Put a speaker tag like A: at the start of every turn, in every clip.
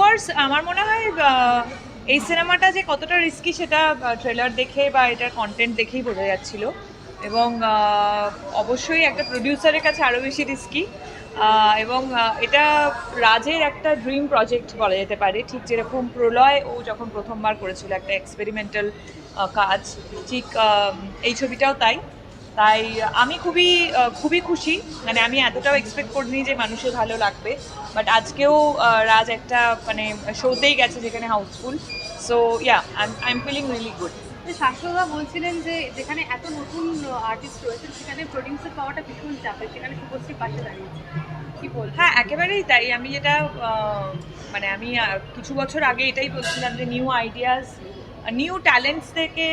A: Of course আমার মনে হয় এই সিনেমাটা যে কতটা রিস্কি সেটা ট্রেলার দেখে বা এটার কন্টেন্ট দেখেই বোঝা যাচ্ছিল। এবং অবশ্যই একটা প্রডিউসারের কাছে আরও বেশি রিস্কি এবং এটা রাজের একটা ড্রিম প্রজেক্ট বলা যেতে পারে। ঠিক যেরকম প্রলয়, ও যখন প্রথমবার করেছিল একটা এক্সপেরিমেন্টাল কাজ, ঠিক এই ছবিটাও তাই। তাই আমি খুবই খুবই খুশি। মানে আমি এতটাও এক্সপেক্ট করিনি যে মানুষের ভালো লাগবে। বাট আজকেও রাজ একটা মানে শোতেই গেছে যেখানে houseful so yeah I am feeling really good
B: Shashwata বলছিলেন যে যেখানে এত নতুন আর্টিস্ট রয়েছেন সেখানে প্রডিউসার পাওয়াটা ভীষণ চাপের। সেখানে শুভশ্রী পাশে দাঁড়িয়েছে কি বলব
A: হ্যাঁ একেবারেই তাই। আমি যেটা মানে আমি কিছু বছর আগে এটাই বলছিলাম যে নিউ আইডিয়াস নিউ ট্যালেন্টস থেকে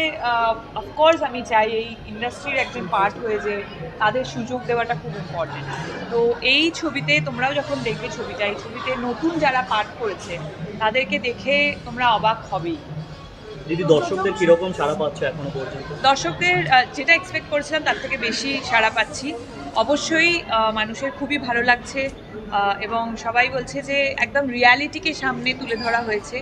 A: অফকোর্স আমি চাই এই ইন্ডাস্ট্রির একজন পার্ট হয়ে যে তাদের সুযোগ দেওয়াটা খুব ইম্পর্টেন্ট তো এই ছবিতে তোমরাও যখন দেখবে ছবিটা এই ছবিতে নতুন যারা পার্ট করেছে তাদেরকে দেখে তোমরা অবাক হবেই।
C: দিদি দর্শকদের কীরকম সাড়া পাচ্ছে এখনও পর্যন্ত?
A: দর্শকদের যেটা এক্সপেক্ট করেছিলাম তার থেকে বেশি সাড়া পাচ্ছি। অবশ্যই মানুষের খুবই ভালো লাগছে এবং সবাই বলছে যে একদম রিয়ালিটিকে সামনে তুলে ধরা হয়েছে।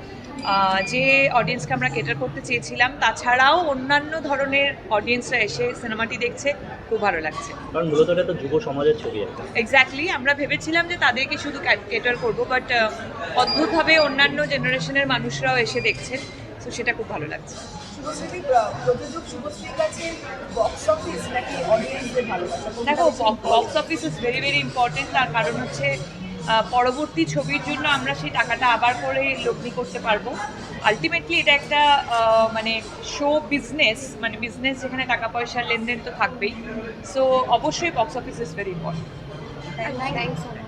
A: যে অডিয়েন্সকে আমরা কেটার করতে চেয়েছিলাম তাছাড়াও অন্যান্য ধরনের অডিয়েন্সরা এসে সিনেমাটি দেখছে খুব ভালো লাগছে।
C: কারণ মূলত এটা তো যুব সমাজের ছবি
A: এক্স্যাক্টলি আমরা ভেবেছিলাম যে তাদেরকে শুধু কেটার করব বাট অদ্ভুতভাবে অন্যান্য জেনারেশনের মানুষরাও এসে দেখছেন তো সেটা খুব ভালো লাগছে।
D: শুভশ্রী প্রযোজক শুভশ্রীর কাছে বক্স অফিস ভালোবাসা।
A: দেখো box office is very very important তার কারণ হচ্ছে পরবর্তী ছবির জন্য আমরা সেই টাকাটা আবার করে লগ্নি করতে পারব। আলটিমেটলি এটা একটা মানে শো বিজনেস মানে বিজনেস যেখানে টাকা পয়সার লেনদেন তো থাকবেই। সো অবশ্যই box office is very important
B: thank you